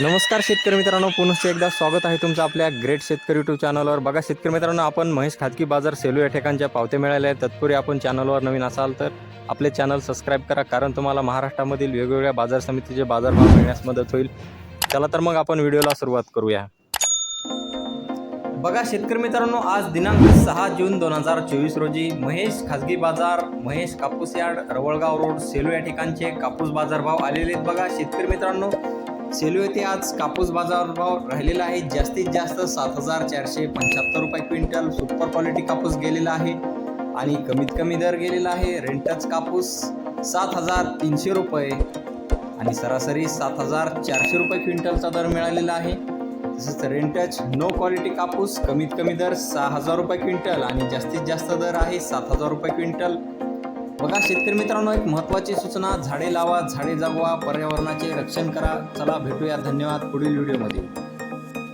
नमस्कार शेतकरी मित्रांनो पुनश्च एकदा स्वागत आहे तुमचं आपल्या ग्रेट शेतकरी यूट्यूब चॅनलवर. बघा शेतकरी मित्रांनो आपण महेश खाजगी बाजार सेलू या ठिकाणच्या पावते मिळाल्या आहेत. तत्पूर्वी आपण चॅनलवर नवीन असाल तर आपले चॅनल सबस्क्राईब करा कारण तुम्हाला महाराष्ट्रामधील वेगवेगळ्या बाजार समितीचे बाजारभाव मिळण्यास मदत होईल. चला तर मग आपण व्हिडिओला सुरुवात करूया. बघा शेतकरी मित्रांनो आज दिनांक सहा जून दोन हजार चोवीस रोजी महेश खाजगी बाजार महेश कापूस यार्ड रवळगाव रोड सेलू या ठिकाणचे कापूस बाजारभाव आलेले आहेत. बघा शेतकरी मित्रांनो सेलू येथे आज कापूस बाजारभाव राहिलेला आहे. जास्तीत जास्त सात हजार चारशे पंच्याहत्तर रुपये क्विंटल. सुपर क्वालिटी कापूस गेलेला आहे आणि कमीत कमी दर गेलेला आहे. रेंटच कापूस सात हजार तीनशे रुपये आणि सरासरी सात हजार चारशे रुपये क्विंटलचा दर मिळालेला आहे. तसंच रेंटच नो क्वालिटी कापूस कमीत कमी दर सहा हजार रुपये क्विंटल आणि जास्तीत जास्त दर आहे सात हजार रुपये क्विंटल. बघा शेतकरी मित्रांनो एक महत्त्वाची सूचना झाडे लावा झाडे जगवा पर्यावरणाचे रक्षण करा. चला भेटूया. धन्यवाद पुढील व्हिडिओमध्ये.